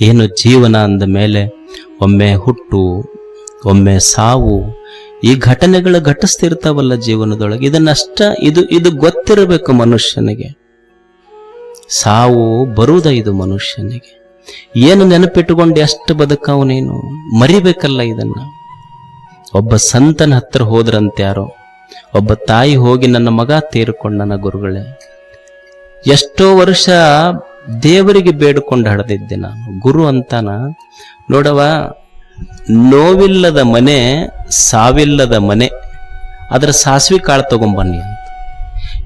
ಏನು ಜೀವನ ಅಂದ ಮೇಲೆ ಒಮ್ಮೆ ಹುಟ್ಟು, ಒಮ್ಮೆ ಸಾವು, ಈ ಘಟನೆಗಳು ಘಟಿಸ್ತಿರ್ತಾವಲ್ಲ ಜೀವನದೊಳಗೆ. ಇದನ್ನಷ್ಟ ಇದು ಇದು ಗೊತ್ತಿರಬೇಕು ಮನುಷ್ಯನಿಗೆ. ಸಾವು ಬರುವುದ ಇದು ಮನುಷ್ಯನಿಗೆ. ಏನು ನೆನಪಿಟ್ಟುಕೊಂಡು ಎಷ್ಟು ಬದುಕವನೇನು ಮರಿಬೇಕಲ್ಲ ಇದನ್ನ. ಒಬ್ಬ ಸಂತನ ಹತ್ರ ಹೋದ್ರಂತೆ ಯಾರೋ, ಒಬ್ಬ ತಾಯಿ ಹೋಗಿ ನನ್ನ ಮಗ ತೀರ್ಕೊಂಡ ನನ್ನ ಗುರುಗಳೇ. ಎಷ್ಟೋ ವರ್ಷ ದೇವರಿಗೆ ಬೇಡಿಕೊಂಡು ಹಡದಿದ್ದೆ ನಾನು. ಗುರು ಅಂತಾನ ನೋಡವ ನೋವಿಲ್ಲದ ಮನೆ, ಸಾವಿಲ್ಲದ ಮನೆ, ಅದರ ಸಾಸಿವೆ ಕಾಳು ತಗೊಂಬನ್ನಿ ಅಂತ.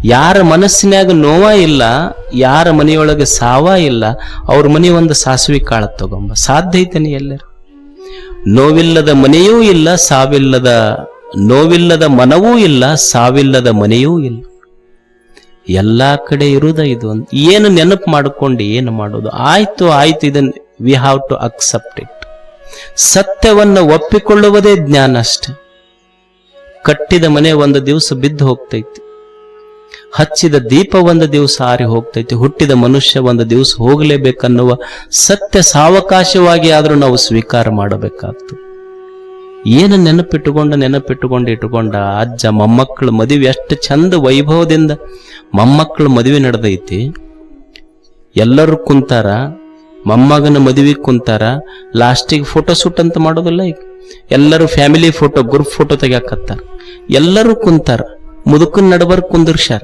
ಯಾರ ಮನಸ್ಸಿನ್ಯಾಗ ನೋವ ಇಲ್ಲ, ಯಾರ ಮನೆಯೊಳಗೆ ಸಾವ ಇಲ್ಲ, ಅವ್ರ ಮನೆ ಒಂದು ಸಾಸಿವೆ ಕಾಳು ತಗೊಂಬ. ಸಾಧ್ಯ ಐತೇನೆ ಎಲ್ಲರೂ? ನೋವಿಲ್ಲದ ಮನೆಯೂ ಇಲ್ಲ, ಸಾವಿಲ್ಲದ, ನೋವಿಲ್ಲದ ಮನವೂ ಇಲ್ಲ, ಸಾವಿಲ್ಲದ ಮನೆಯೂ ಇಲ್ಲ. ಎಲ್ಲಾ ಕಡೆ ಇರುದ ಇದು ಅಂತ ಏನು ನೆನಪು ಮಾಡಿಕೊಂಡು ಏನು ಮಾಡೋದು? ಆಯ್ತು ಆಯ್ತು ಇದನ್ನ we have to accept it ಸತ್ಯವನ್ನು ಒಪ್ಪಿಕೊಳ್ಳುವುದೇ ಜ್ಞಾನ ಅಷ್ಟೆ. ಕಟ್ಟಿದ ಮನೆ ಒಂದು ದಿವಸ ಬಿದ್ದು ಹೋಗ್ತೈತಿ. ಹಚ್ಚಿದ ದೀಪ ಒಂದು ದಿವಸ ಆರಿ ಹೋಗ್ತೈತಿ. ಹುಟ್ಟಿದ ಮನುಷ್ಯ ಒಂದು ದಿವಸ ಹೋಗಲೇಬೇಕನ್ನುವ ಸತ್ಯ ಸಾವಕಾಶವಾಗಿ ಆದರೂ ನಾವು ಸ್ವೀಕಾರ ಮಾಡಬೇಕಾಗ್ತದೆ. ಏನು ನೆನಪಿಟ್ಟುಕೊಂಡ, ನೆನಪಿಟ್ಟುಕೊಂಡು ಇಟ್ಟುಕೊಂಡ ಅಜ್ಜ, ಮೊಮ್ಮಕ್ಕಳ ಮದುವೆ ಎಷ್ಟು ಚಂದ ವೈಭವದಿಂದ ಮೊಮ್ಮಕ್ಕಳ ಮದುವೆ ನಡೆದೈತಿ. ಎಲ್ಲರೂ ಕುಂತಾರ, ಮೊಮ್ಮಗನ ಮದುವೆ ಕುಂತಾರ ಲಾಸ್ಟಿಗೆ ಫೋಟೋ ಶೂಟ್ ಅಂತ ಮಾಡೋದಿಲ್ಲ ಈಗ. ಎಲ್ಲರೂ ಫ್ಯಾಮಿಲಿ ಫೋಟೋ ಗ್ರೂಪ್ ಫೋಟೋ ತೆಗಿಯಾಕತ್ತಾರ. ಎಲ್ಲರೂ ಕುಂತಾರ, ಮುದುಕನ್ ನಡಬರ್ ಕುಂದಿರ್ಸ್ಯಾರ.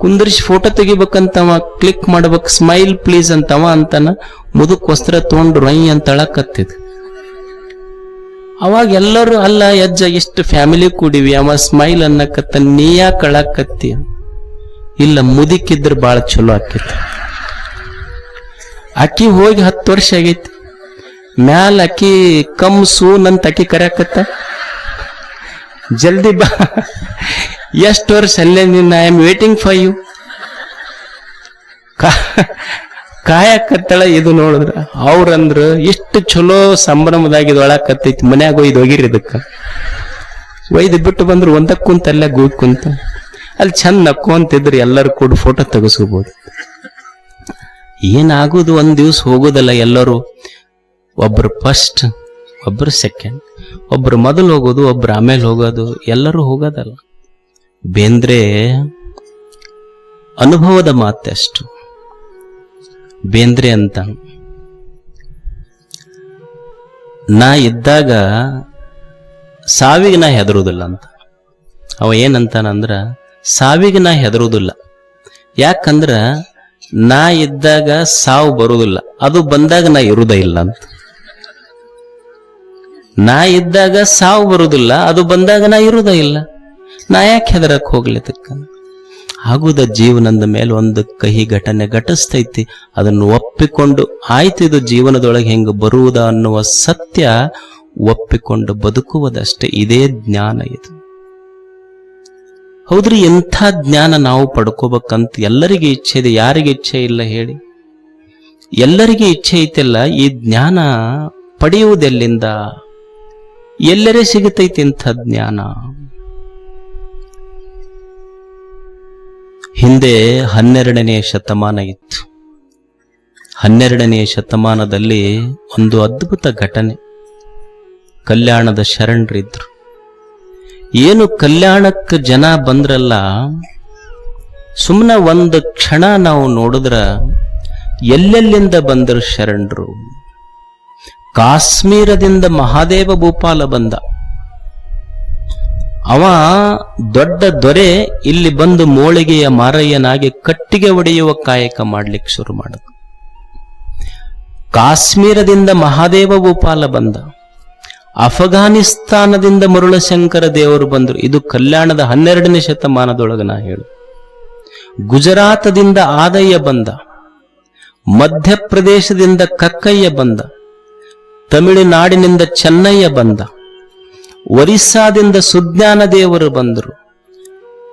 ಕುಂದಿರ್ಸಿ ಫೋಟೋ ತೆಗಿಬೇಕಂತವ ಕ್ಲಿಕ್ ಮಾಡ್ಬೇಕು ಸ್ಮೈಲ್ ಪ್ಲೀಸ್ ಅಂತವ ಅಂತಾನ ಮುದುಕ್ ವಸ್ತ್ರ ತೊಗೊಂಡು ರೈ ಅಂತ ಅಳಕತ್ತಿದ್ ಅವಾಗ ಎಲ್ಲರೂ, ಅಲ್ಲ ಯಜ್ಜ ಎಷ್ಟು ಫ್ಯಾಮಿಲಿ ಕೂಡಿವಿ, ಅವ ಸ್ಮೈಲ್ ಅನ್ನಕತ್ತ ನೀಯ ಕಳಕತ್ತಿ ಇಲ್ಲ, ಮುದುಕಿದ್ರ ಬಾಳ ಚಲೋ ಆಕೈತಿ. ಅಕ್ಕಿ ಹೋಗಿ ಹತ್ತು ವರ್ಷ ಆಗೈತಿ. ಮ್ಯಾಲ ಅಕ್ಕಿ ಕಮ್ ಸೂನ್ ಅಂತ ಅಕ್ಕಿ ಕರೆಯಕತ್ತ. ಜಲ್ದಿ ಬಾ. ಎಷ್ಟು ವರ್ಷ ಅಲ್ಲೇ ನಿನ್ನ I am waiting for you ಕಾಯಕತ್ತಳ ಇದು ನೋಡಿದ್ರ, ಅವ್ರಂದ್ರ ಎಷ್ಟು ಚಲೋ ಸಂಭ್ರಮದಾಗ ಇದು ಒಳಕತ್ತೈತಿ, ಮನ್ಯಾಗ ಒಯ್ದು ಹೋಗಿರಿ ಇದಕ್ಕ. ಒಯ್ದು ಬಿಟ್ಟು ಬಂದ್ರು ಒಂದಕ್ಕೆ ಕುಂತ ಅಲ್ಲೇ ಗೂಗ್ ಕುಂತ, ಅಲ್ಲಿ ಚಂದ ನಕ್ಕೊಂತಿದ್ರು ಎಲ್ಲರೂ ಕೂಡ ಫೋಟೋ ತೆಗೆಸ್ಕೋಬಹುದು ಏನಾಗೋದು ಒಂದ್ ದಿವ್ಸ ಹೋಗೋದಲ್ಲ ಎಲ್ಲರೂ, ಒಬ್ರು ಫಸ್ಟ್ ಒಬ್ರು ಸೆಕೆಂಡ್ ಒಬ್ರು ಮೊದಲು ಹೋಗೋದು, ಒಬ್ರು ಆಮೇಲೆ ಹೋಗೋದು, ಎಲ್ಲರೂ ಹೋಗೋದಲ್ಲ. ಬೇಂದ್ರೆ, ಅನುಭವದ ಮಾತಷ್ಟು ಬೇಂದ್ರೆ ಅಂತ. ನಾ ಇದ್ದಾಗ ಸಾವಿಗೆ ನಾ ಹೆದರುವುದಿಲ್ಲ ಅಂತ. ಅವ ಏನಂತಾನಂದ್ರ, ಸಾವಿಗೆ ನಾ ಹೆದರುವುದಿಲ್ಲ. ಯಾಕಂದ್ರ, ನಾ ಇದ್ದಾಗ ಸಾವು ಬರುವುದಿಲ್ಲ. ಅದು ಬಂದಾಗ ನಾ ಇರುವುದೇ ಇಲ್ಲ ಅಂತ. ನಾ ಇದ್ದಾಗ ಸಾವು ಬರುವುದಿಲ್ಲ, ಅದು ಬಂದಾಗ ನಾ ಇರುವುದೇ ಇಲ್ಲ. ನಾ ಯಾಕೆ ಹೆದರಕ್ ಹೋಗ್ಲಿ ಅದಕ್ಕ ಆಗುದ ಜೀವನದ ಮೇಲೆ ಒಂದು ಕಹಿ ಘಟನೆ ಘಟಿಸ್ತೈತಿ. ಅದನ್ನು ಒಪ್ಪಿಕೊಂಡು ಆಯ್ತು ಇದು ಜೀವನದೊಳಗೆ ಹೆಂಗೆ ಬರುವುದ ಅನ್ನುವ ಸತ್ಯ ಒಪ್ಪಿಕೊಂಡು ಬದುಕುವುದಷ್ಟೇ. ಇದೇ ಜ್ಞಾನ ಇದು. ಹೌದ್ರಿ, ಎಂಥ ಜ್ಞಾನ ನಾವು ಪಡ್ಕೋಬೇಕಂತ ಎಲ್ಲರಿಗೆ ಇಚ್ಛೆ ಇದೆ. ಯಾರಿಗೆ ಇಚ್ಛೆ ಇಲ್ಲ ಹೇಳಿ. ಎಲ್ಲರಿಗೆ ಇಚ್ಛೆ ಐತೆಲ್ಲ. ಈ ಜ್ಞಾನ ಪಡೆಯುವುದೆಲ್ಲಿಂದ? ಎಲ್ಲರೇ ಸಿಗುತ್ತೈತಿ ಇಂಥ ಜ್ಞಾನ. ಹಿಂದೆ ಹನ್ನೆರಡನೆಯ ಶತಮಾನ ಇತ್ತು. ಹನ್ನೆರಡನೆಯ ಶತಮಾನದಲ್ಲಿ ಒಂದು ಅದ್ಭುತ ಘಟನೆ. ಕಲ್ಯಾಣದ ಶರಣರಿದ್ರು. ಏನು ಕಲ್ಯಾಣಕ್ಕೆ ಜನ ಬಂದ್ರಲ್ಲ ಸುಮ್ಮನೆ ಒಂದು ಕ್ಷಣ ನಾವು ನೋಡಿದ್ರ ಎಲ್ಲೆಲ್ಲಿಂದ ಬಂದರು ಶರಣರು. ಕಾಶ್ಮೀರದಿಂದ ಮಹಾದೇವ ಭೂಪಾಲ ಬಂದ. ಅವ ದೊಡ್ಡ ದೊರೆ ಇಲ್ಲಿ ಬಂದು ಮೋಳಿಗೆಯ ಮಾರಯ್ಯನಾಗಿ ಕಟ್ಟಿಗೆ ಒಡೆಯುವ ಕಾಯಕ ಮಾಡ್ಲಿಕ್ಕೆ ಶುರು ಮಾಡಿದ. ಕಾಶ್ಮೀರದಿಂದ ಮಹಾದೇವ ಭೂಪಾಲ ಬಂದ. ಅಫಘಾನಿಸ್ತಾನದಿಂದ ಮರುಳಶಂಕರ ದೇವರು ಬಂದರು. ಇದು ಕಲ್ಯಾಣದ ಹನ್ನೆರಡನೇ ಶತಮಾನದೊಳಗ ನಾ ಹೇಳು. ಗುಜರಾತದಿಂದ ಆದಯ್ಯ ಬಂದ. ಮಧ್ಯಪ್ರದೇಶದಿಂದ ಕಕ್ಕಯ್ಯ ಬಂದ. ತಮಿಳುನಾಡಿನಿಂದ ಚೆನ್ನಯ್ಯ ಬಂದ. ಒರಿಸ್ಸಾದಿಂದ ಸುಜ್ಞಾನ ದೇವರು ಬಂದರು.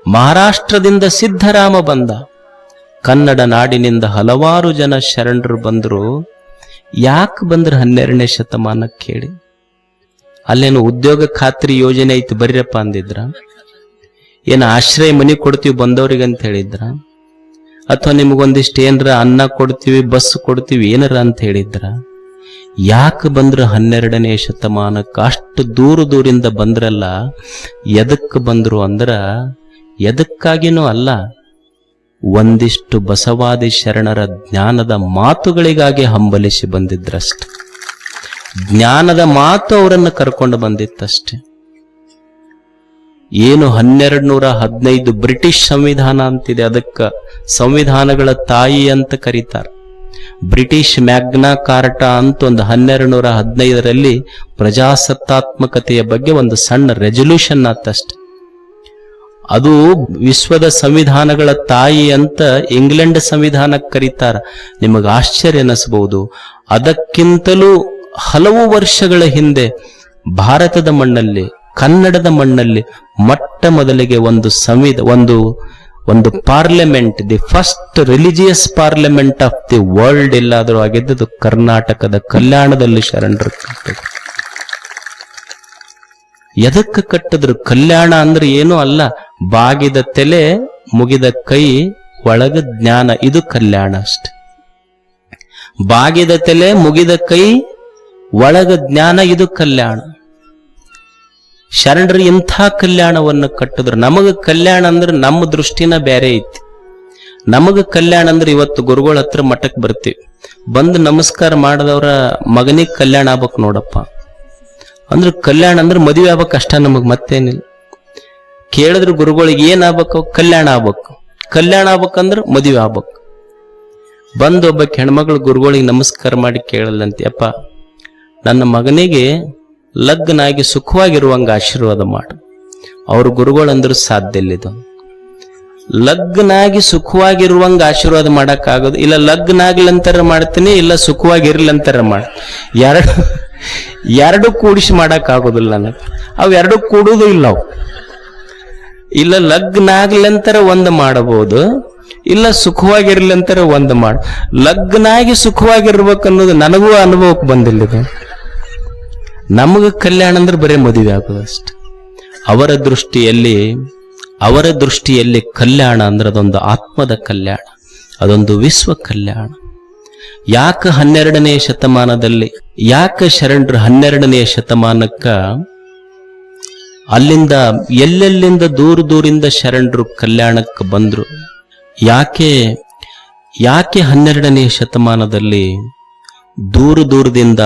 ಮಹಾರಾಷ್ಟ್ರದಿಂದ ಸಿದ್ಧರಾಮ ಬಂದ. ಕನ್ನಡ ನಾಡಿನಿಂದ ಹಲವಾರು ಜನ ಶರಣರು ಬಂದರು. ಯಾಕೆ ಬಂದ್ರು ಹನ್ನೆರಡನೇ ಶತಮಾನಕ್ಕೆ ಹೇಳಿ ಅಲ್ಲೇನು ಉದ್ಯೋಗ ಖಾತ್ರಿ ಯೋಜನೆ ಐತಿ ಬರ್ರಪ್ಪ ಅಂದಿದ್ರ. ಏನು ಆಶ್ರಯ ಮನೆ ಕೊಡ್ತೀವಿ ಬಂದವ್ರಿಗೆ ಅಂತ ಹೇಳಿದ್ರ. ಅಥವಾ ನಿಮಗೊಂದಿಷ್ಟು ಏನರ ಅನ್ನ ಕೊಡ್ತೀವಿ, ಬಸ್ ಕೊಡ್ತೀವಿ, ಏನರ ಅಂತ ಹೇಳಿದ್ರ. ಯಾಕೆ ಬಂದ್ರು ಹನ್ನೆರಡನೇ ಶತಮಾನಕ್ಕೆ ಅಷ್ಟು ದೂರ ದೂರಿಂದ ಬಂದ್ರಲ್ಲ? ಎದಕ್ಕೆ ಬಂದ್ರು ಅಂದ್ರೆ ಎದಕ್ಕಾಗಿನೂ ಅಲ್ಲ, ಒಂದಿಷ್ಟು ಬಸವಾದಿ ಶರಣರ ಜ್ಞಾನದ ಮಾತುಗಳಿಗಾಗಿ ಹಂಬಲಿಸಿ ಬಂದಿದ್ರಷ್ಟೆ. ಜ್ಞಾನದ ಮಾತು ಅವರನ್ನು ಕರ್ಕೊಂಡು ಬಂದಿತ್ತಷ್ಟೆ. ಏನು ಹನ್ನೆರಡು ನೂರ ಹದಿನೈದು ಬ್ರಿಟಿಷ್ ಸಂವಿಧಾನ ಅಂತಿದೆ, ಅದಕ್ಕೆ ಸಂವಿಧಾನಗಳ ತಾಯಿ ಅಂತ ಕರೀತಾರೆ. ಬ್ರಿಟಿಷ್ ಮ್ಯಾಗ್ನಾ ಕಾರ್ಟಾ ಅಂತ ಒಂದು ಹನ್ನೆರಡು ನೂರ ಹದಿನೈದರಲ್ಲಿ ಪ್ರಜಾಸತ್ತಾತ್ಮಕತೆಯ ಬಗ್ಗೆ ಒಂದು ಸಣ್ಣ ರೆಸೊಲ್ಯೂಷನ್ ಆತಷ್ಟೆ. ಅದು ವಿಶ್ವದ ಸಂವಿಧಾನಗಳ ತಾಯಿ ಅಂತ ಇಂಗ್ಲೆಂಡ್ ಸಂವಿಧಾನಕ್ಕೆ ಕರೀತಾರ. ನಿಮಗೆ ಆಶ್ಚರ್ಯ ಅನಿಸಬಹುದು. ಅದಕ್ಕಿಂತಲೂ ಹಲವು ವರ್ಷಗಳ ಹಿಂದೆ ಭಾರತದ ಮಣ್ಣಲ್ಲಿ, ಕನ್ನಡದ ಮಣ್ಣಲ್ಲಿ ಮೊಟ್ಟ ಮೊದಲಿಗೆ ಒಂದು ಸಂವಿಧ, ಒಂದು ಒಂದು parliament the first religious parliament of the world ಎಲ್ಲಾದರೂ ಆಗಿದ್ದು ಕರ್ನಾಟಕದ ಕಲ್ಯಾಣದಲ್ಲಿ ಶರಣರು. ಎದಕ್ಕೆ ಕಟ್ಟಿದ್ರು? ಕಲ್ಯಾಣ ಅಂದ್ರೆ ಏನೂ ಅಲ್ಲ. ಬಾಗಿದ ತಲೆ, ಮುಗಿದ ಕೈ, ಒಳಗ ಜ್ಞಾನ. ಇದು ಕಲ್ಯಾಣ ಅಷ್ಟೆ. ಬಾಗಿದ ತಲೆ, ಮುಗಿದ ಕೈ, ಒಳಗ ಜ್ಞಾನ, ಇದು ಕಲ್ಯಾಣ. ಶರಣರು ಇಂಥ ಕಲ್ಯಾಣವನ್ನು ಕಟ್ಟಿದ್ರು? ನಮಗ ಕಲ್ಯಾಣ ಅಂದ್ರೆ ನಮ್ಮ ದೃಷ್ಟಿನ ಬೇರೆ ಐತಿ. ನಮಗ ಕಲ್ಯಾಣ ಅಂದ್ರೆ ಇವತ್ತು ಗುರುಗಳ ಹತ್ರ ಮಠಕ್ಕೆ ಬರ್ತೀವಿ. ಬಂದು ನಮಸ್ಕಾರ ಮಾಡಿದವರ ಮಗನಿಗೆ ಕಲ್ಯಾಣ ಆಗ್ಬೇಕು ನೋಡಪ್ಪ. ಅಂದ್ರೆ ಕಲ್ಯಾಣ ಅಂದ್ರೆ ಮದುವೆ ಆಗ್ಬೇಕು ಅಷ್ಟ ನಮಗ್ ಮತ್ತೇನಿಲ್ಲ. ಕೇಳಿದ್ರೆ ಗುರುಗಳಿಗೆ ಏನ್ ಆಗ್ಬೇಕು? ಕಲ್ಯಾಣ ಆಗ್ಬೇಕು. ಕಲ್ಯಾಣ ಆಗ್ಬೇಕಂದ್ರೆ ಮದುವೆ ಆಗ್ಬೇಕು. ಬಂದು ಒಬ್ಬ ಹೆಣ್ಮಗಳು ಗುರುಗಳಿಗೆ ನಮಸ್ಕಾರ ಮಾಡಿ ಕೇಳಲ್ಲಂತೆ ಅಪ್ಪ ನನ್ನ ಮಗನಿಗೆ ಲಗ್ನ ಸುಖವಾಗಿರುವಂಗೆ ಆಶೀರ್ವಾದ ಮಾಡು. ಅವ್ರ ಗುರುಗಳಂದ್ರೆ ಸಾಧ್ಯ ಇಲ್ಲಿದು ಲಗ್ನ ಆಗಿ ಸುಖವಾಗಿರುವಂಗ ಆಶೀರ್ವಾದ ಮಾಡೋಕ್ಕಾಗೋದು, ಇಲ್ಲ ಲಗ್ನ ಆಗ್ಲಂತಾರ ಮಾಡ್ತೀನಿ, ಇಲ್ಲ ಸುಖವಾಗಿರ್ಲಂತಾರ ಮಾಡ. ಎರಡು ಎರಡು ಕೂಡಿಸಿ ಮಾಡೋಕ್ಕಾಗೋದಿಲ್ಲ ನನಗೆ. ಅವು ಎರಡು ಕೂಡುದು ಇಲ್ಲ ಅವು. ಇಲ್ಲ ಲಗ್ನ ಆಗ್ಲಂತರ ಒಂದು ಮಾಡಬಹುದು, ಇಲ್ಲ ಸುಖವಾಗಿರ್ಲಂತರ ಒಂದು ಮಾಡ. ಲಗ್ನಾಗಿ ಸುಖವಾಗಿರ್ಬೇಕು ಅನ್ನೋದು ನನಗೂ ಅನುಭವಕ್ಕೆ ಬಂದಿಲ್ಲ ಇದು. ನಮಗ ಕಲ್ಯಾಣ ಅಂದ್ರೆ ಬರೀ ಮದುವೆ ಆಗೋದು ಅಷ್ಟೆ. ಅವರ ದೃಷ್ಟಿಯಲ್ಲಿ ಅವರ ದೃಷ್ಟಿಯಲ್ಲಿ ಕಲ್ಯಾಣ ಅಂದ್ರೆ ಅದೊಂದು ಆತ್ಮದ ಕಲ್ಯಾಣ, ಅದೊಂದು ವಿಶ್ವ ಕಲ್ಯಾಣ. ಯಾಕೆ ಹನ್ನೆರಡನೇ ಶತಮಾನದಲ್ಲಿ, ಯಾಕೆ ಶರಣರು ಹನ್ನೆರಡನೇ ಶತಮಾನಕ್ಕ ಅಲ್ಲಿಂದ, ಎಲ್ಲೆಲ್ಲಿಂದ ದೂರ ದೂರಿಂದ ಶರಣರು ಕಲ್ಯಾಣಕ್ಕೆ ಬಂದ್ರು? ಯಾಕೆ ಯಾಕೆ ಹನ್ನೆರಡನೇ ಶತಮಾನದಲ್ಲಿ ದೂರ ದೂರದಿಂದ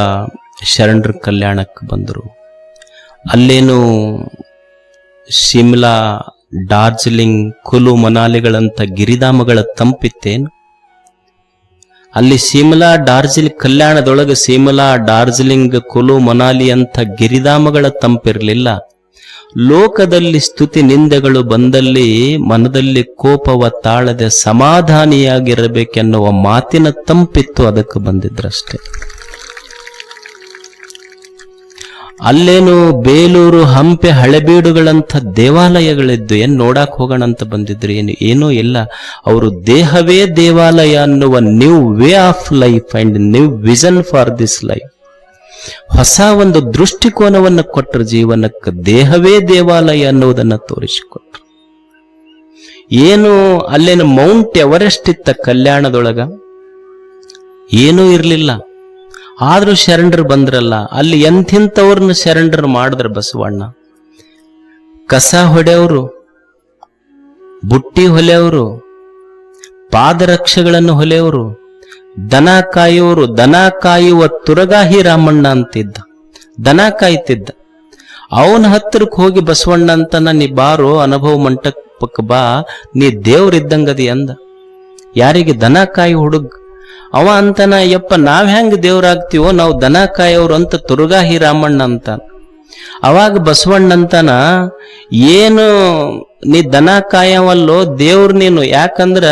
ಶರಣರು ಕಲ್ಯಾಣಕ್ಕೆ ಬಂದರು. ಅಲ್ಲೇನು ಶಿಮ್ಲಾ, ಡಾರ್ಜಿಲಿಂಗ್, ಕುಲು ಮನಾಲಿಗಳಂಥ ಗಿರಿಧಾಮಗಳ ತಂಪಿತ್ತೇನು? ಅಲ್ಲಿ ಶಿಮ್ಲಾ, ಡಾರ್ಜಿಲಿಂಗ್ ಕಲ್ಯಾಣದೊಳಗೆ ಶಿಮ್ಲಾ, ಡಾರ್ಜಿಲಿಂಗ್, ಕುಲು ಮನಾಲಿ ಅಂಥ ಗಿರಿಧಾಮಗಳ ತಂಪಿರಲಿಲ್ಲ. ಲೋಕದಲ್ಲಿ ಸ್ತುತಿ ನಿಂದೆಗಳು ಬಂದಲ್ಲಿ ಮನದಲ್ಲಿ ಕೋಪವ ತಾಳದೆ ಸಮಾಧಾನಿಯಾಗಿರಬೇಕೆನ್ನುವ ಮಾತಿನ ತಂಪಿತ್ತು ಅದಕ್ಕೆ ಬಂದಿದ್ರಷ್ಟೇ. ಅಲ್ಲೇನು ಬೇಲೂರು ಹಂಪೆ ಹಳೆಬೀಡುಗಳಂಥ ದೇವಾಲಯಗಳಿದ್ದು ಏನು ನೋಡಕ್ ಹೋಗೋಣ ಅಂತ ಬಂದಿದ್ರು ಏನು? ಏನೂ ಇಲ್ಲ. ಅವರು ದೇಹವೇ ದೇವಾಲಯ ಅನ್ನುವ new way of life and new vision for this life ಹೊಸ ಒಂದು ದೃಷ್ಟಿಕೋನವನ್ನು ಕೊಟ್ಟರು ಜೀವನಕ್ಕೆ. ದೇಹವೇ ದೇವಾಲಯ ಅನ್ನುವುದನ್ನು ತೋರಿಸಿಕೊಟ್ರು. ಏನು ಅಲ್ಲೇನು ಮೌಂಟ್ ಎವರೆಸ್ಟ್ ಇತ್ತ ಕಲ್ಯಾಣದೊಳಗ? ಏನೂ ಇರಲಿಲ್ಲ. ಆದ್ರೂ ಶರಣರು ಬಂದ್ರಲ್ಲ, ಅಲ್ಲಿ ಎಂಥಿಂಥವ್ರನ್ನ ಶರಣರು ಮಾಡಿದ್ರ ಬಸವಣ್ಣ. ಕಸ ಹೊಡೆಯವರು, ಬುಟ್ಟಿ ಹೊಲೆಯವರು, ಪಾದರಕ್ಷೆಗಳನ್ನು ಹೊಲೆಯವರು, ದನ ಕಾಯುವವರು, ದನ ಕಾಯುವ ತುರಗಾಹಿ ರಾಮಣ್ಣ ಅಂತಿದ್ದ, ದನ ಕಾಯ್ತಿದ್ದ. ಅವನ ಹತ್ತಿರಕ್ಕೆ ಹೋಗಿ ಬಸವಣ್ಣ ಅಂತ ನೀ ಬಾರೋ ಅನುಭವ ಮಂಟಪಕ್ಕೆ ಬಾ, ನೀ ದೇವ್ರಿದ್ದಂಗದಿ ಅಂದ. ಯಾರಿಗೆ ದನ ಕಾಯಿ ಹುಡುಗ? ಅವ ಅಂತನ, ಯಪ್ಪ, ನಾವ್ ಹೆಂಗ್ ದೇವ್ರಾಗ್ತೀವೋ, ನಾವು ದನ ಕಾಯೋರು ಅಂತ ತುರುಗಾಹಿ ರಾಮಣ್ಣ ಅಂತ. ಅವಾಗ ಬಸವಣ್ಣ ಅಂತಾನ, ಏನು ನೀ ದನ ಕಾಯವಲ್ಲೋ, ದೇವ್ರು ನೀನು, ಯಾಕಂದ್ರ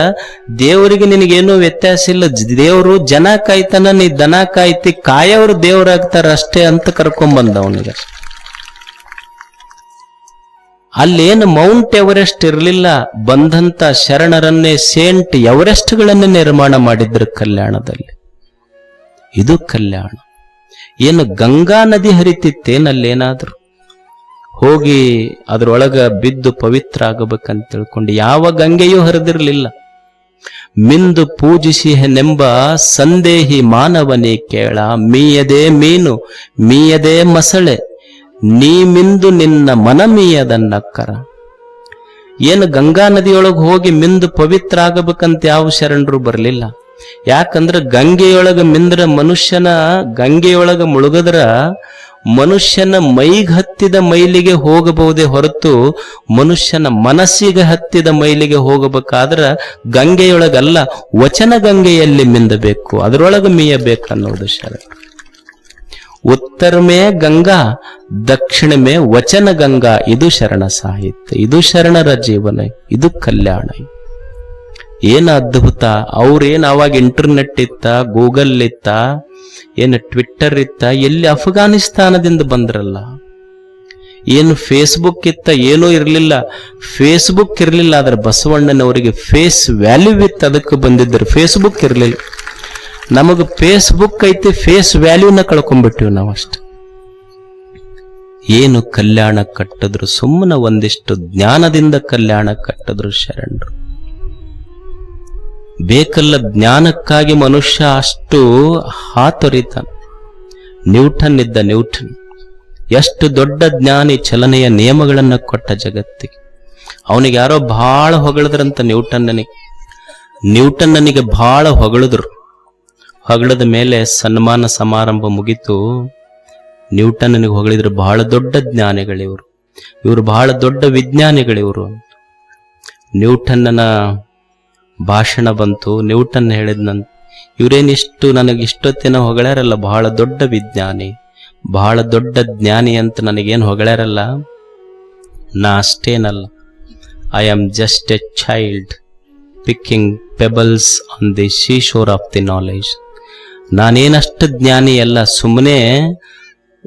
ದೇವರಿಗೆ ನಿನಗೇನು ವ್ಯತ್ಯಾಸ ಇಲ್ಲ. ದೇವ್ರು ಜನ ಕಾಯ್ತಾನ, ನೀ ದನ ಕಾಯ್ತಿ ಕಾಯವ್ರು ದೇವ್ರಾಗ್ತಾರ ಅಷ್ಟೇ ಅಂತ ಕರ್ಕೊಂಡ್ ಬಂದ ಅವನಿಗೆ ಅಲ್ಲೇನು ಮೌಂಟ್ ಎವರೆಸ್ಟ್ ಇರಲಿಲ್ಲ, ಬಂದಂತ ಶರಣರನ್ನೇ ಸೇಂಟ್ ಎವರೆಸ್ಟ್ಗಳನ್ನೇ ನಿರ್ಮಾಣ ಮಾಡಿದ್ರು ಕಲ್ಯಾಣದಲ್ಲಿ. ಇದು ಕಲ್ಯಾಣ. ಏನು ಗಂಗಾ ನದಿ ಹರಿತಿತ್ತೇನಲ್ಲೇನಾದ್ರು? ಹೋಗಿ ಅದ್ರೊಳಗ ಬಿದ್ದು ಪವಿತ್ರ ಆಗಬೇಕಂತ ತಿಳ್ಕೊಂಡು ಯಾವ ಗಂಗೆಯೂ ಹರಿದಿರಲಿಲ್ಲ. ಮಿಂದು ಪೂಜಿಸಿಹೆನೆಂಬ ಸಂದೇಹಿ ಮಾನವನೇ ಕೇಳ, ಮೀಯದೆ ಮೀನು, ಮೀಯದೆ ಮಸಳೆ. ನೀ ಮಿಂದು ನಿನ್ನ ಮನಮೀಯದನ್ನಕ್ಕರ. ಏನು ಗಂಗಾ ನದಿಯೊಳಗೆ ಹೋಗಿ ಮಿಂದು ಪವಿತ್ರ ಆಗಬೇಕಂತ ಯಾವ ಶರಣರು ಬರಲಿಲ್ಲ. ಯಾಕಂದ್ರೆ ಗಂಗೆಯೊಳಗ ಮಿಂದ್ರ ಮನುಷ್ಯನ, ಗಂಗೆಯೊಳಗ ಮುಳುಗದ್ರ ಮನುಷ್ಯನ ಮೈಗೆ ಹತ್ತಿದ ಮೈಲಿಗೆ ಹೋಗಬಹುದೇ ಹೊರತು ಮನುಷ್ಯನ ಮನಸ್ಸಿಗೆ ಹತ್ತಿದ ಮೈಲಿಗೆ ಹೋಗಬೇಕಾದ್ರ ಗಂಗೆಯೊಳಗಲ್ಲ, ವಚನ ಗಂಗೆಯಲ್ಲಿ ಮಿಂದಬೇಕು, ಅದರೊಳಗೆ ಮೀಯಬೇಕು ಅನ್ನೋದು ಶರಣ ಉತ್ತರ ಮೇ ಗಂಗಾ, ದಕ್ಷಿಣ ಮೇ ವಚನ ಗಂಗಾ, ಇದು ಶರಣ ಸಾಹಿತ್ಯ, ಇದು ಶರಣರ ಜೀವನ, ಇದು ಕಲ್ಯಾಣ. ಏನು ಅದ್ಭುತ? ಅವ್ರೇನ್ ಅವಾಗ ಇಂಟರ್ನೆಟ್ ಇತ್ತ ಗೂಗಲ್ ಇತ್ತ, ಏನು ಟ್ವಿಟ್ಟರ್ ಇತ್ತ, ಎಲ್ಲಿ ಅಫ್ಘಾನಿಸ್ತಾನದಿಂದ ಬಂದ್ರಲ್ಲ? ಏನು ಫೇಸ್ಬುಕ್ ಇತ್ತ, ಏನೂ ಇರಲಿಲ್ಲ. ಫೇಸ್ಬುಕ್ ಇರಲಿಲ್ಲ, ಆದ್ರೆ ಬಸವಣ್ಣನವರಿಗೆ ಫೇಸ್ ವ್ಯಾಲ್ಯೂ ಇತ್ತು, ಅದಕ್ಕೆ ಬಂದಿದ್ದರು. ಫೇಸ್ಬುಕ್ ಇರಲಿಲ್ಲ. ನಮಗೆ ಫೇಸ್ಬುಕ್ ಐತಿ ಫೇಸ್ ವ್ಯಾಲ್ಯೂನ ಕಳ್ಕೊಂಡ್ಬಿಟ್ಟಿವಿ ನಾವು ಅಷ್ಟು. ಏನು ಕಲ್ಯಾಣ ಕಟ್ಟಿದ್ರು ಸುಮ್ಮನ ಒಂದಿಷ್ಟು ಜ್ಞಾನದಿಂದ ಕಲ್ಯಾಣ ಕಟ್ಟಿದ್ರು ಶರಣರು. ಬೇಕಲ್ಲ ಜ್ಞಾನಕ್ಕಾಗಿ ಮನುಷ್ಯ ಅಷ್ಟು ಹಾತೊರಿತಾನೆ. ನ್ಯೂಟನ್ ಇದ್ದ ನ್ಯೂಟನ್. ಎಷ್ಟು ದೊಡ್ಡ ಜ್ಞಾನಿ ಚಲನೆಯ ನಿಯಮಗಳನ್ನು ಕೊಟ್ಟ ಜಗತ್ತಿಗೆ. ಅವನಿಗೆ ಯಾರೋ ಬಹಳ ಹೊಗಳಿದ್ರಂತ ನ್ಯೂಟನ್ನನಿಗೆ. ನ್ಯೂಟನ್ನನಿಗೆ ಬಹಳ ಹೊಗಳಿದ್ರು. ಹೊಗಳದ ಮೇಲೆ ಸನ್ಮಾನ ಸಮಾರಂಭ ಮುಗಿತು. ನ್ಯೂಟನ್ನಿಗೆ ಹೊಗಳಿದ್ರು ಬಹಳ ದೊಡ್ಡ ಜ್ಞಾನಿಗಳಿವರು ಇವರು. ಬಹಳ ದೊಡ್ಡ ವಿಜ್ಞಾನಿಗಳಿವರು ನ್ಯೂಟನ್ನನ ಭಾಷಣ ಬಂತು. ನ್ಯೂಟನ್ ಹೇಳಿದ್ನಂತ ಇವರೇನಿಷ್ಟು ನನಗೆ ಇಷ್ಟೊತ್ತಿನ ಹೊಗಳ್ಯಾರಲ್ಲ ಬಹಳ ದೊಡ್ಡ ವಿಜ್ಞಾನಿ. ಬಹಳ ದೊಡ್ಡ ಜ್ಞಾನಿ ಅಂತ ನನಗೇನು ಹೊಗಳ್ಯಾರಲ್ಲ ನಾ ಅಷ್ಟೇನಲ್ಲ. I am just a child. Picking pebbles on the seashore of the knowledge. ನಾನೇನಷ್ಟು ಜ್ಞಾನಿ ಅಲ್ಲ ಸುಮ್ಮನೆ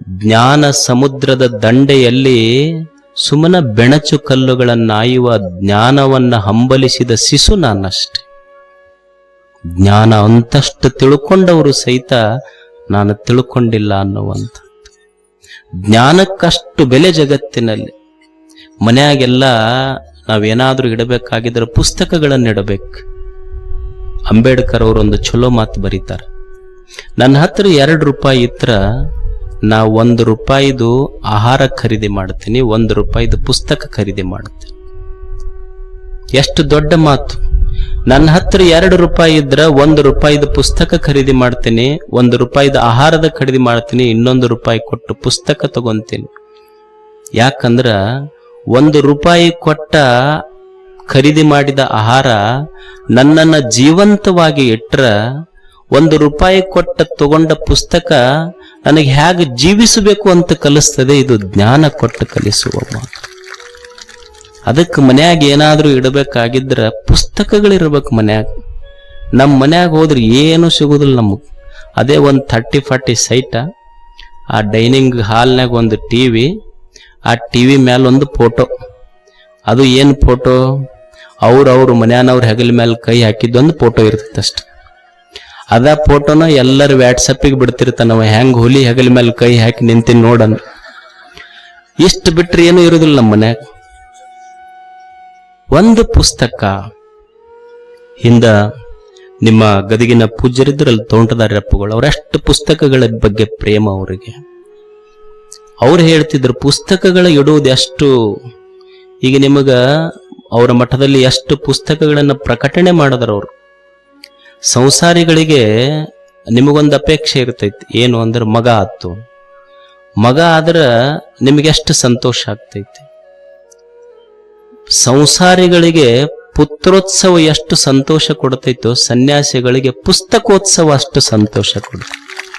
ಜ್ಞಾನ ಸಮುದ್ರದ ದಂಡೆಯಲ್ಲಿ ಸುಮ್ಮನ ಬೆಣಚು ಕಲ್ಲುಗಳನ್ನಾಯುವ ಜ್ಞಾನವನ್ನು ಹಂಬಲಿಸಿದ ಶಿಶು ನಾನಷ್ಟೆ. ಜ್ಞಾನ ಅಂತಷ್ಟು ತಿಳ್ಕೊಂಡವರು ಸಹಿತ ನಾನು ತಿಳ್ಕೊಂಡಿಲ್ಲ ಅನ್ನುವಂಥ ಜ್ಞಾನಕ್ಕಷ್ಟು ಬೆಲೆ ಜಗತ್ತಿನಲ್ಲಿ. ಮನೆಯಾಗೆಲ್ಲ ನಾವೇನಾದ್ರೂ ಇಡಬೇಕಾಗಿದ್ರೆ ಪುಸ್ತಕಗಳನ್ನು ಇಡಬೇಕು ಅಂಬೇಡ್ಕರ್ ಅವರೊಂದು ಚಲೋ ಮಾತು ಬರೀತಾರೆ. ನನ್ನ ಹತ್ರ ಎರಡು ರೂಪಾಯಿ ಇತ್ರ ನಾ ಒಂದು ರೂಪಾಯಿದು ಆಹಾರ ಖರೀದಿ ಮಾಡ್ತೀನಿ, ಒಂದು ರೂಪಾಯಿದು ಪುಸ್ತಕ ಖರೀದಿ ಮಾಡ್ತೀನಿ. ಎಷ್ಟು ದೊಡ್ಡ ಮಾತು. ನನ್ನ ಹತ್ರ ಎರಡು ರೂಪಾಯಿ ಇದ್ರ ಒಂದು ರೂಪಾಯಿದ ಪುಸ್ತಕ ಖರೀದಿ ಮಾಡ್ತೀನಿ, ಒಂದು ರೂಪಾಯಿದ ಆಹಾರದ ಖರೀದಿ ಮಾಡ್ತೀನಿ, ಇನ್ನೊಂದು ರೂಪಾಯಿ ಕೊಟ್ಟು ಪುಸ್ತಕ ತಗೊಂತೀನಿ. ಯಾಕಂದ್ರ ಒಂದು ರೂಪಾಯಿ ಕೊಟ್ಟ ಖರೀದಿ ಮಾಡಿದ ಆಹಾರ ನನ್ನನ್ನ ಜೀವಂತವಾಗಿ ಇಟ್ರ ಒಂದು ರೂಪಾಯಿ ಕೊಟ್ಟ ತಗೊಂಡ ಪುಸ್ತಕ ನನಗೆ ಹೇಗೆ ಜೀವಿಸಬೇಕು ಅಂತ ಕಲಿಸ್ತದೆ, ಇದು ಜ್ಞಾನ ಕೊಟ್ಟು ಕಲಿಸುವ ಮಾತು. ಅದಕ್ಕೆ ಮನ್ಯಾಗ ಏನಾದರೂ ಇಡಬೇಕಾಗಿದ್ರೆ ಪುಸ್ತಕಗಳಿರ್ಬೇಕು ಮನ್ಯಾಗ. ನಮ್ಮ ಮನ್ಯಾಗ ಹೋದ್ರೆ ಏನು ಸಿಗುದಿಲ್ಲ ನಮಗೆ. ಅದೇ ಒಂದು ಥರ್ಟಿ ಫಾರ್ಟಿ ಸೈಟ ಆ ಡೈನಿಂಗ್ ಹಾಲ್ನಾಗ ಒಂದು ಟಿ ವಿ ಆ ಟಿವಿ ಮ್ಯಾಲ ಒಂದು ಫೋಟೋ ಅದು ಏನು ಫೋಟೋ ಅವ್ರು ಅವ್ರ ಮನ್ಯಾನವ್ರ ಹೆಗಲ ಮೇಲೆ ಕೈ ಹಾಕಿದ್ದೊಂದು ಫೋಟೋ ಇರ್ತೈತೆ ಅಷ್ಟೆ. ಅದ ಫೋಟೋನ ಎಲ್ಲರ ವ್ಯಾಟ್ಸಪ್ಪಿಗೆ ಬಿಡ್ತಿರ್ತಾನವ. ಹೆಂಗ್ ಹುಲಿ ಹೆಗಲ ಮೇಲೆ ಕೈ ಹಾಕಿ ನಿಂತೀನಿ ನೋಡನ್. ಇಷ್ಟು ಬಿಟ್ರೆ ಏನು ಇರುದಿಲ್ಲ ನಮ್ಮ ಮನ್ಯಾಗ. ಒಂದು ಪುಸ್ತಕ ಹಿಂದ ನಿಮ್ಮ ಗದಗಿನ ಪೂಜ್ಯರಿದ್ರಲ್ಲಿ ತೋಂಟದಾರ್ಯಪ್ಪಗಳು ಅವರೆಷ್ಟು ಪುಸ್ತಕಗಳ ಬಗ್ಗೆ ಪ್ರೇಮ ಅವರಿಗೆ. ಅವ್ರು ಹೇಳ್ತಿದ್ರು, ಪುಸ್ತಕಗಳ ಇಡುವುದು ಎಷ್ಟು, ಈಗ ನಿಮಗ ಅವರ ಮಠದಲ್ಲಿ ಎಷ್ಟು ಪುಸ್ತಕಗಳನ್ನು ಪ್ರಕಟಣೆ ಮಾಡಿದ್ರು ಅವರು. ಸಂಸಾರಿಗಳಿಗೆ ನಿಮಗೊಂದು ಅಪೇಕ್ಷೆ ಇರ್ತೈತಿ. ಏನು ಅಂದ್ರೆ ಮಗ ಆತು. ಮಗ ಆದ್ರೆ ನಿಮಗೆಷ್ಟು ಸಂತೋಷ ಆಗ್ತೈತಿ. ಸಂಸಾರಿಗಳಿಗೆ ಪುತ್ರೋತ್ಸವ ಎಷ್ಟು ಸಂತೋಷ ಕೊಡ್ತೈತೋ, ಸನ್ಯಾಸಿಗಳಿಗೆ ಪುಸ್ತಕೋತ್ಸವ ಅಷ್ಟು ಸಂತೋಷ ಕೊಡುತ್ತೆ.